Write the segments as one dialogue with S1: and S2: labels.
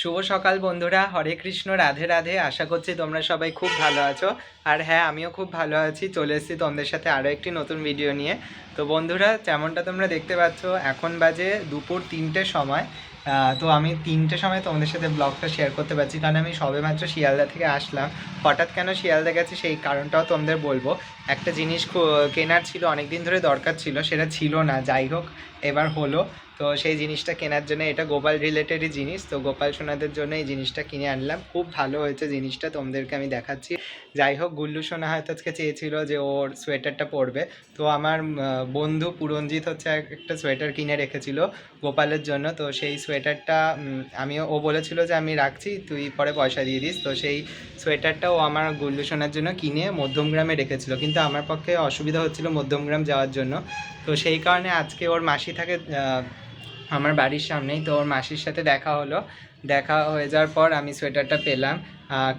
S1: শুভ সকাল বন্ধুরা, হরে কৃষ্ণ, রাধে রাধে। আশা করছি তোমরা সবাই খুব ভালো আছো। আর হ্যাঁ আমিও খুব ভালো আছি। চলে এসেছি তোমাদের সাথে আরও একটি নতুন ভিডিও নিয়ে। তো বন্ধুরা, যেমনটা তোমরা দেখতে পাচ্ছ, এখন বাজে দুপুর তিনটের সময়। তো আমি তিনটে সময় তোমাদের সাথে ব্লগটা শেয়ার করতে পারছি। কারণ আমি সবেমাত্র শিয়ালদা থেকে আসলাম। হঠাৎ কেন শিয়ালদা গেছি সেই কারণটাও তোমাদের বলব। একটা জিনিস কেনার ছিল অনেক দিন ধরে দরকার ছিল, সেটা ছিল না। যাই হোক, এবার হলো। তো সেই জিনিসটা কেনার জন্য, এটা গোপাল রিলেটেডই জিনিস, তো গোপাল সোনাদের জন্য এই জিনিসটা কিনে আনলাম। খুব ভালো হয়েছে জিনিসটা, তোমাদেরকে আমি দেখাচ্ছি। যাই হোক, গুল্লু সোনা হয়তো আজকে চেয়েছিল যে ওর সোয়েটারটা পরবে। তো আমার বন্ধু পুরঞ্জিত হচ্ছে এক- একটা সোয়েটার কিনে রেখেছিল গোপালের জন্য। তো সেই সোয়েটারটা আমিও, ও বলেছিল যে আমি রাখছি, তুই পরে পয়সা দিয়ে দিস। তো সেই সোয়েটারটা ও আমার গুল্লু সোনার জন্য কিনে মধ্যমগ্রামে রেখেছিল। কিন্তু আমার পক্ষে অসুবিধা হচ্ছিল মধ্যমগ্রাম যাওয়ার জন্য। তো সেই কারণে আজকে ওর মাসি থাকে আমার বাড়ির সামনেই তো ওর মাসির সাথে দেখা হলো। দেখা হয়ে যাওয়ার পর আমি সোয়েটারটা পেলাম।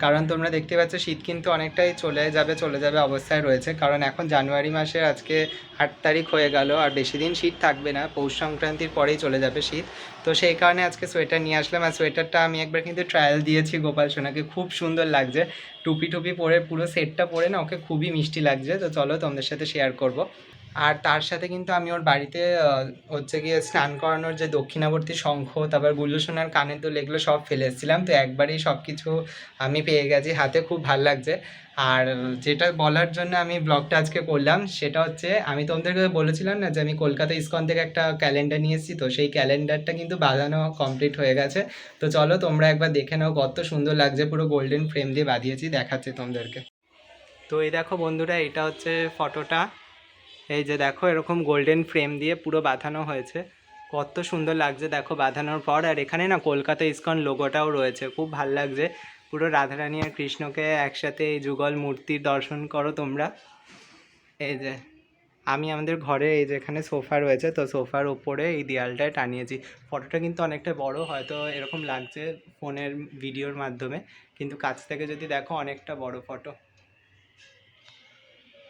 S1: কারণ তোমরা দেখতে পাচ্ছ শীত কিন্তু অনেকটাই চলে যাবে চলে যাবে অবস্থায় রয়েছে। কারণ এখন জানুয়ারি মাসের আজকে আট তারিখ হয়ে গেল, আর বেশি দিন শীত থাকবে না, পৌষ সংক্রান্তির পরেই চলে যাবে শীত। তো সেই কারণে আজকে সোয়েটার নিয়ে আসলাম, আর সোয়েটারটা আমি একবার কিন্তু ট্রায়াল দিয়েছি গোপাল সোনাকে, খুব সুন্দর লাগছে। টুপি টুপি পরে পুরো সেটটা পরে না ওকে খুবই মিষ্টি লাগছে, তো চলো তোমাদের সাথে শেয়ার করব। আর তার সাথে কিন্তু আমি ওর বাড়িতে হচ্ছে গিয়ে স্নান করানোর যে দক্ষিণাবর্তী শঙ্খ, তারপর গুল্লু সোনার কানের দুল, এগুলো সব ফেলে এসেছিলাম। তো একবারেই সব কিছু আমি পেয়ে গেছি, হাতে খুব ভালো লাগছে। আর যেটা বলার জন্য আমি ব্লগটা আজকে করলাম, সেটা হচ্ছে আমি তোমাদেরকে বলেছিলাম না যে আমি কলকাতা ইস্কন থেকে একটা ক্যালেন্ডার নিয়ে এসেছি, তো সেই ক্যালেন্ডারটা কিন্তু বাঁধানো কমপ্লিট হয়ে গেছে। তো চলো তোমরা একবার দেখে নাও, কত সুন্দর লাগছে পুরো গোল্ডেন ফ্রেম দিয়ে বাঁধিয়েছি, দেখাচ্ছি তোমাদেরকে। তো এই দেখো বন্ধুরা, এটা হচ্ছে ফটোটা এই যে দেখো, এরকম গোল্ডেন ফ্রেম দিয়ে পুরো বাঁধানো হয়েছে। কত সুন্দর লাগছে দেখো বাঁধানোর পর। আর এখানে না কলকাতা ইস্কন লোগোটাও রয়েছে, খুব ভালো লাগছে। পুরো রাধারানী আর কৃষ্ণকে একসাথে এই যুগল মূর্তির দর্শন করো তোমরা। এই যে, আমি আমাদের ঘরে এই যেখানে সোফা রয়েছে, তো সোফার ওপরে এই দেয়ালটায় টানিয়েছি। ফটোটা কিন্তু অনেকটা বড়, হয়তো এরকম লাগছে ফোনের ভিডিওর মাধ্যমে, কিন্তু কাছ থেকে যদি দেখো অনেকটা বড় ফটো।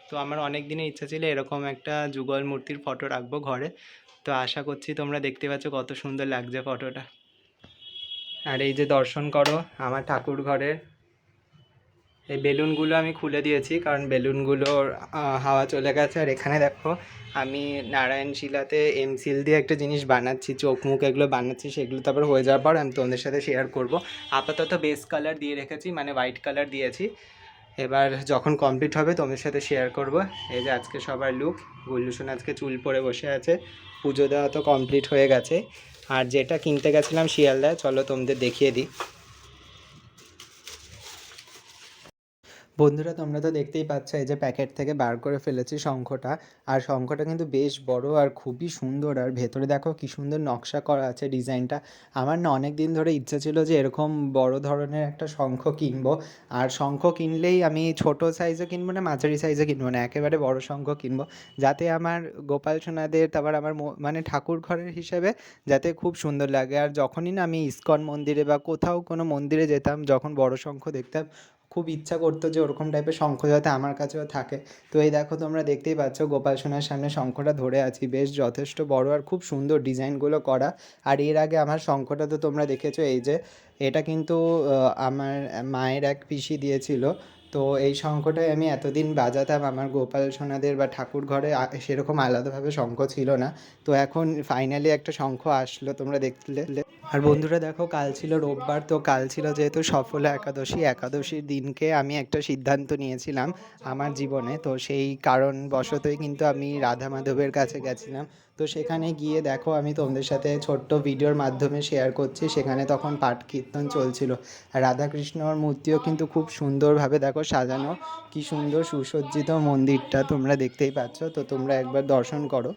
S1: তো আমার অনেক দিনের ইচ্ছা ছিল এরকম একটা যুগল মূর্তির ফটো রাখব ঘরে। তো আশা করছি তোমরা দেখতে পাচ্ছ কত সুন্দর লাগছে ফটোটা। আর এই যে দর্শন করো, আমার ঠাকুর ঘরের এই বেলুনগুলো আমি খুলে দিয়েছি, কারণ বেলুনগুলোর হাওয়া চলে গেছে। আর এখানে দেখো, আমি নারায়ণ শিলাতে এমসিল দিয়ে একটা জিনিস বানাচ্ছি, চোখ মুখ এগুলো বানাচ্ছি, সেগুলো তারপর হয়ে যাওয়ার পর আমি তোমাদের সাথে শেয়ার করব। আপাতত বেস কালার দিয়ে রেখেছি মানে হোয়াইট কালার দিয়েছি। এবার যখন কমপ্লিট হবে, তোমাদের সাথে শেয়ার করব। এই যে আজকে সবার লুক গুল্লুসন আজকে চুল পরে বসে আছে, পুজো দেওয়া তো কমপ্লিট হয়ে গেছে। আর যেটা কিনতে গেছিলাম শিয়ালদায় চলো তোমাদের দেখিয়ে দিই। বন্ধুরা, তোমরা তো দেখতেই পাচ্ছ এই যে প্যাকেট থেকে বার করে ফেলেছি শঙ্খটা। আর শঙ্খটা কিন্তু বেশ বড় আর খুবই সুন্দর। আর ভেতরে দেখো কি সুন্দর নকশা করা আছে ডিজাইনটা। আমার না অনেক দিন ধরে ইচ্ছা ছিল যে এরকম বড় ধরনের একটা শঙ্খ কিনবো। আর শঙ্খ কিনলেই আমি ছোট সাইজে কিনবো না, মাঝারি সাইজে কিনবো না, একেবারে বড় শঙ্খ কিনবো। যাতে আমার গোপাল সোনাদের, তারপর আমার মানে ঠাকুর ঘরের হিসেবে যাতে খুব সুন্দর লাগে। আর যখনই না আমি ইস্কন মন্দিরে বা কোথাও কোনো মন্দিরে যেতাম, যখন বড় শঙ্খ দেখতাম খুব ইচ্ছা করতো যে ওরকম টাইপের শঙ্খ যাতে আমার কাছেও থাকে। তো এই দেখো তোমরা দেখতেই পাচ্ছ গোপাল সোনার সামনে শঙ্খটা ধরে আছি। বেশ যথেষ্ট বড় আর খুব সুন্দর ডিজাইনগুলো করা। আর এর আগে আমার শঙ্খটা তো তোমরা দেখেছ, এই যে এটা কিন্তু আমার মায়ের এক পিসি দিয়েছিল। তো এই শঙ্খটাই আমি এতদিন বাজাতাম, আমার গোপাল সোনাদের বা ঠাকুর ঘরে সেরকম আলাদাভাবে শঙ্খ ছিল না। তো এখন ফাইনালি একটা শঙ্খ আসলো, তোমরা দেখলে। আর বন্ধুরা দেখো, কাল ছিল রোববার, তো কাল ছিল যেহেতু সফল একাদশী, একাদশীর দিনকে আমি একটা সিদ্ধান্ত নিয়েছিলাম আমার জীবনে। তো সেই কারণ কারণবশতই কিন্তু আমি রাধা মাধবের কাছে গেছিলাম। তো সেখানে গিয়ে দেখো, আমি তোমাদের সাথে ছোট্ট ভিডিওর মাধ্যমে শেয়ার করছি। সেখানে তখন পাঠ কীর্তন চলছিল। রাধাকৃষ্ণর মূর্তিও কিন্তু খুব সুন্দরভাবে দেখো সাজানো। কি সুন্দর সুসজ্জিত মন্দিরটা তোমরা দেখতেই পাচ্ছ। তো তোমরা একবার দর্শন করো।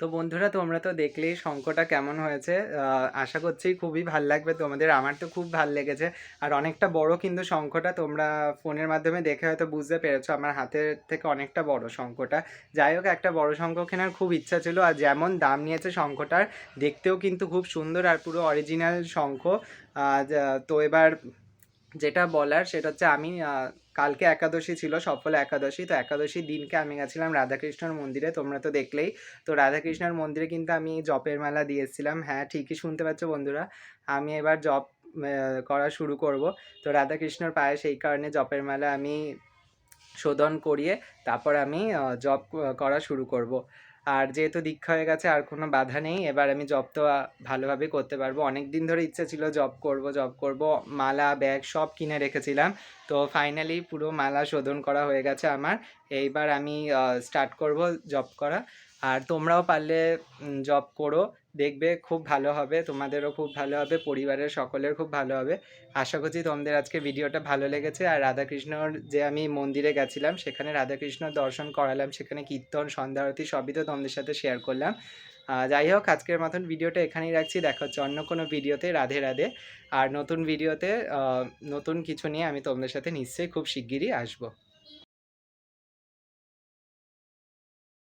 S1: তো বন্ধুরা, তোমরা তো দেখলেই শঙ্কটা কেমন হয়েছে। আশা করছি খুবই ভালো লাগবে। তোমাদের আমার তো খুব ভালো লেগেছে। আর অনেকটা বড় কিন্তু শঙ্কটা তোমরা ফোনের মাধ্যমে দেখে হয়তো বুঝতে পেরেছ আমার হাতের থেকে অনেকটা বড় শঙ্কটা যাই হোক, একটা বড় শঙ্খ কেনার খুব ইচ্ছা ছিল, আর যেমন দাম নিয়েছে শঙ্খটার, দেখতেও কিন্তু খুব সুন্দর আর পুরো অরিজিনাল শঙ্খ। তো এবার যেটা বলার সেটা হচ্ছে আমি কালকে একাদশী ছিল, সফল একাদশী, তো একাদশী দিনকে আমি গেছিলাম রাধাকৃষ্ণর মন্দিরে, তোমরা তো দেখলেই। তো রাধাকৃষ্ণর মন্দিরে কিন্তু আমি জপের মালা দিয়েছিলাম হ্যাঁ ঠিকই শুনতে পাচ্ছ বন্ধুরা, আমি এবার জপ করা শুরু করব। তো রাধাকৃষ্ণর পায়ে সেই কারণে জপের মেলা আমি শোধন করিয়ে তারপর আমি জপ করা শুরু করব। আর যেহেতু দীক্ষা হয়ে গেছে, আর কোনো বাধা নেই। এবার আমি জব তো ভালোভাবে করতে পারব। অনেক দিন ধরে ইচ্ছা ছিল জব করব জব করব। মালা ব্যাগ সব কিনে রেখেছিলাম। তো ফাইনালি পুরো মালা শোধন করা হয়ে গেছে আমার। এইবার আমি স্টার্ট করব জব করা। আর তোমরাও পারলে জব করো। দেখবে খুব ভালো হবে, তোমাদেরও খুব ভালো হবে, পরিবারের সকলের খুব ভালো হবে। আশা করছি তোমাদের আজকে ভিডিওটা ভালো লেগেছে। আর রাধাকৃষ্ণর যে আমি মন্দিরে গেছিলাম, সেখানে রাধাকৃষ্ণর দর্শন করালাম, সেখানে কীর্তন, সন্ধ্যা আরতি সবই তো তোমাদের সাথে শেয়ার করলাম। যাই হোক, আজকের মতন ভিডিওটা এখানেই রাখছি। দেখা হচ্ছে অন্য কোনো ভিডিওতে। রাধে রাধে। আর নতুন ভিডিওতে নতুন কিছু নিয়ে আমি তোমাদের সাথে নিশ্চয়ই খুব শিগগিরই আসব।